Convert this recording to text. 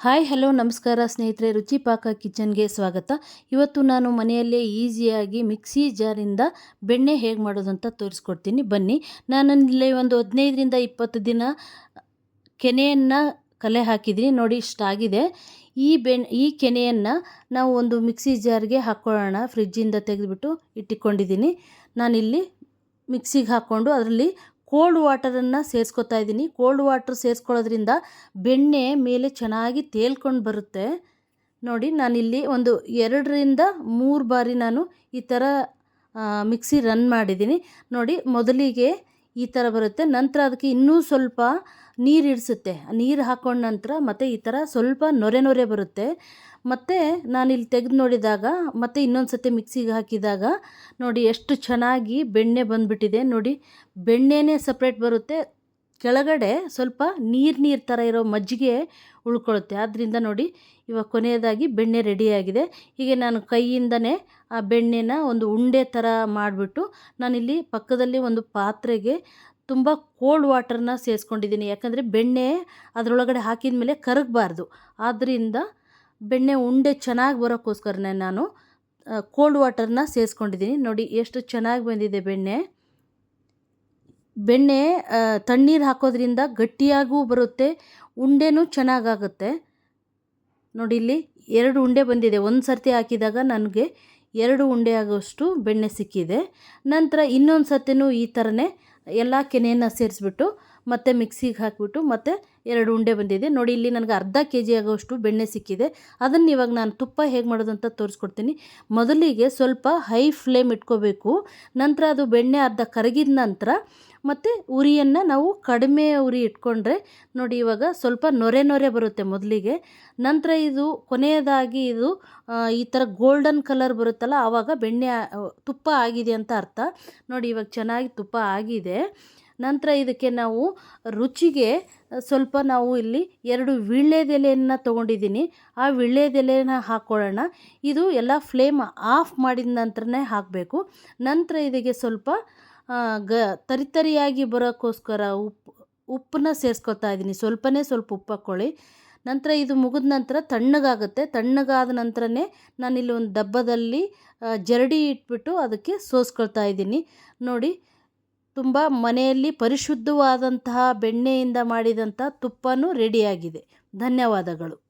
Hi, hello, ನಮಸ್ಕಾರ ಸ್ನೇಹಿತರೆ ರುಚಿ ಪಾಕ ಕಿಚನ್ಗೆ ಸ್ವಾಗತ. ಇವತ್ತು ನಾನು ಮನೆಯಲ್ಲೇ ಈಸಿಯಾಗಿ ಮಿಕ್ಸಿ ಜಾರಿಂದ ಬೆಣ್ಣೆ ಹೇಗೆ ಮಾಡೋದು ಅಂತ ತೋರಿಸ್ಕೊಡ್ತೀನಿ. ಬನ್ನಿ ನಾನಲ್ಲಿ ಒಂದು ಹದಿನೈದರಿಂದ ಇಪ್ಪತ್ತು ದಿನ ಕೆನೆಯನ್ನು ಕಲೆ ಹಾಕಿದ್ದೀನಿ. ನೋಡಿ ಇಷ್ಟಾಗಿದೆ ಈ ಬೆಣ್, ಈ ಕೆನೆಯನ್ನು ನಾವು ಒಂದು ಮಿಕ್ಸಿ ಜಾರ್ಗೆ ಹಾಕ್ಕೊಳ್ಳೋಣ ಫ್ರಿಜ್ಜಿಂದ ತೆಗೆದುಬಿಟ್ಟು ಇಟ್ಟಿಕೊಂಡಿದ್ದೀನಿ. ನಾನಿಲ್ಲಿ ಮಿಕ್ಸಿಗೆ ಹಾಕ್ಕೊಂಡು ಅದರಲ್ಲಿ ಕೋಲ್ಡ್ ವಾಟರನ್ನು ಸೇರಿಸ್ಕೊತಾ ಇದ್ದೀನಿ. ಕೋಲ್ಡ್ ವಾಟ್ರ್ ಸೇರಿಸ್ಕೊಳ್ಳೋದ್ರಿಂದ ಬೆಣ್ಣೆ ಮೇಲೆ ಚೆನ್ನಾಗಿ ತೇಲ್ಕೊಂಡು ಬರುತ್ತೆ. ನೋಡಿ, ನಾನಿಲ್ಲಿ ಒಂದು ಎರಡರಿಂದ ಮೂರು ಬಾರಿ ನಾನು ಈ ಥರ ಮಿಕ್ಸಿ ರನ್ ಮಾಡಿದ್ದೀನಿ. ನೋಡಿ, ಮೊದಲಿಗೆ ಈ ಥರ ಬರುತ್ತೆ. ನಂತರ ಅದಕ್ಕೆ ಇನ್ನೂ ಸ್ವಲ್ಪ ನೀರು ಇಡಿಸುತ್ತೆ ನೀರು ಹಾಕೊಂಡ ನಂತರ ಮತ್ತು ಈ ಥರ ಸ್ವಲ್ಪ ನೊರೆ ನೊರೆ ಬರುತ್ತೆ. ಮತ್ತು ನಾನಿಲ್ಲಿ ತೆಗೆದು ನೋಡಿದಾಗ, ಮತ್ತು ಇನ್ನೊಂದು ಸತಿ ಮಿಕ್ಸಿಗೆ ಹಾಕಿದಾಗ, ನೋಡಿ ಎಷ್ಟು ಚೆನ್ನಾಗಿ ಬೆಣ್ಣೆ ಬಂದುಬಿಟ್ಟಿದೆ. ನೋಡಿ ಬೆಣ್ಣೆನೇ ಸಪ್ರೇಟ್ ಬರುತ್ತೆ. ಕೆಳಗಡೆ ಸ್ವಲ್ಪ ನೀರು ನೀರು ಥರ ಇರೋ ಮಜ್ಜಿಗೆ ಉಳ್ಕೊಳ್ಳುತ್ತೆ ಆದ್ದರಿಂದ ನೋಡಿ, ಇವಾಗ ಕೊನೆಯದಾಗಿ ಬೆಣ್ಣೆ ರೆಡಿಯಾಗಿದೆ ಹೀಗೆ ನಾನು ಕೈಯಿಂದನೇ ಆ ಬೆಣ್ಣೆನ ಒಂದು ಉಂಡೆ ಥರ ಮಾಡಿಬಿಟ್ಟು ನಾನಿಲ್ಲಿ ಪಕ್ಕದಲ್ಲಿ ಒಂದು ಪಾತ್ರೆಗೆ ತುಂಬ ಕೋಲ್ಡ್ ವಾಟರ್ನ ಸೇರಿಸ್ಕೊಂಡಿದ್ದೀನಿ ಯಾಕಂದರೆ ಬೆಣ್ಣೆ ಅದರೊಳಗಡೆ ಹಾಕಿದ ಮೇಲೆ ಕರಗಬಾರ್ದು. ಆದ್ದರಿಂದ ಬೆಣ್ಣೆ ಉಂಡೆ ಚೆನ್ನಾಗಿ ಬರೋಕ್ಕೋಸ್ಕರನೇ ನಾನು ಕೋಲ್ಡ್ ವಾಟರ್ನ ಸೇರಿಸ್ಕೊಂಡಿದ್ದೀನಿ ನೋಡಿ, ಎಷ್ಟು ಚೆನ್ನಾಗಿ ಬಂದಿದೆ ಬೆಣ್ಣೆ. ಬೆಣ್ಣೆ ತಣ್ಣೀರು ಹಾಕೋದ್ರಿಂದ ಗಟ್ಟಿಯಾಗೂ ಬರುತ್ತೆ, ಉಂಡೆನೂ ಚೆನ್ನಾಗಾಗುತ್ತೆ. ನೋಡಿ ಇಲ್ಲಿ ಎರಡು ಉಂಡೆ ಬಂದಿದೆ. ಒಂದು ಸರ್ತಿ ಹಾಕಿದಾಗ ನನಗೆ ಎರಡು ಉಂಡೆ ಆಗೋಷ್ಟು ಬೆಣ್ಣೆ ಸಿಕ್ಕಿದೆ. ನಂತರ ಇನ್ನೊಂದು ಸರ್ತಿನೂ ಈ ಥರನೇ ಎಲ್ಲ ಕೆನೆಯನ್ನು ಸೇರಿಸ್ಬಿಟ್ಟು ಮತ್ತು ಮಿಕ್ಸಿಗೆ ಹಾಕಿಬಿಟ್ಟು ಮತ್ತು ಎರಡು ಉಂಡೆ ಬಂದಿದೆ. ನೋಡಿ, ಇಲ್ಲಿ ನನಗೆ ಅರ್ಧ ಕೆ ಜಿ ಆಗೋಷ್ಟು ಬೆಣ್ಣೆ ಸಿಕ್ಕಿದೆ. ಅದನ್ನು ಇವಾಗ ನಾನು ತುಪ್ಪ ಹೇಗೆ ಮಾಡೋದು ಅಂತ ತೋರಿಸ್ಕೊಡ್ತೀನಿ. ಮೊದಲಿಗೆ ಸ್ವಲ್ಪ ಹೈ ಫ್ಲೇಮ್ ಇಟ್ಕೋಬೇಕು. ನಂತರ ಅದು ಬೆಣ್ಣೆ ಅರ್ಧ ಕರಗಿದ ನಂತರ ಮತ್ತು ಉರಿಯನ್ನು ನಾವು ಕಡಿಮೆ ಉರಿ ಇಟ್ಕೊಂಡ್ರೆ, ನೋಡಿ, ಇವಾಗ ಸ್ವಲ್ಪ ನೊರೆ ನೊರೆ ಬರುತ್ತೆ ಮೊದಲಿಗೆ. ನಂತರ ಇದು ಕೊನೆಯದಾಗಿ ಇದು ಈ ಥರ ಗೋಲ್ಡನ್ ಕಲರ್ ಬರುತ್ತಲ್ಲ, ಆವಾಗ ಬೆಣ್ಣೆ ತುಪ್ಪ ಆಗಿದೆ ಅಂತ ಅರ್ಥ. ನೋಡಿ, ಇವಾಗ ಚೆನ್ನಾಗಿ ತುಪ್ಪ ಆಗಿದೆ. ನಂತರ ಇದಕ್ಕೆ ನಾವು ರುಚಿಗೆ ಸ್ವಲ್ಪ ನಾವು ಇಲ್ಲಿ ಎರಡು ವೀಳ್ಯದೆಲೆಯನ್ನು ತೊಗೊಂಡಿದ್ದೀನಿ. ಆ ವೀಳ್ಯದೆಲೆನ ಹಾಕ್ಕೊಳ್ಳೋಣ ಇದು ಎಲ್ಲ ಫ್ಲೇಮ್ ಆಫ್ ಮಾಡಿದ ನಂತರನೇ ಹಾಕಬೇಕು. ನಂತರ ಇದಕ್ಕೆ ಸ್ವಲ್ಪ ಗ ತರಿತರಿಯಾಗಿ ಬರೋಕ್ಕೋಸ್ಕರ ಉಪ್ಪು ಉಪ್ಪನ್ನ ಸೇರಿಸ್ಕೊತಾ ಇದ್ದೀನಿ ಸ್ವಲ್ಪನೇ ಸ್ವಲ್ಪ ಉಪ್ಪು ಹಾಕ್ಕೊಳ್ಳಿ. ನಂತರ ಇದು ಮುಗಿದ ನಂತರ ತಣ್ಣಗಾಗುತ್ತೆ. ತಣ್ಣಗಾದ ನಂತರನೇ ನಾನಿಲ್ಲಿ ಒಂದು ಡಬ್ಬದಲ್ಲಿ ಜರಡಿ ಇಟ್ಬಿಟ್ಟು ಅದಕ್ಕೆ ಸೋಸ್ಕೊಳ್ತಾ ಇದ್ದೀನಿ ನೋಡಿ ತುಂಬ ಮನೆಯಲ್ಲಿ ಪರಿಶುದ್ಧವಾದಂತಹ ಬೆಣ್ಣೆಯಿಂದ ಮಾಡಿದಂಥ ತುಪ್ಪನೂ ರೆಡಿಯಾಗಿದೆ ಧನ್ಯವಾದಗಳು.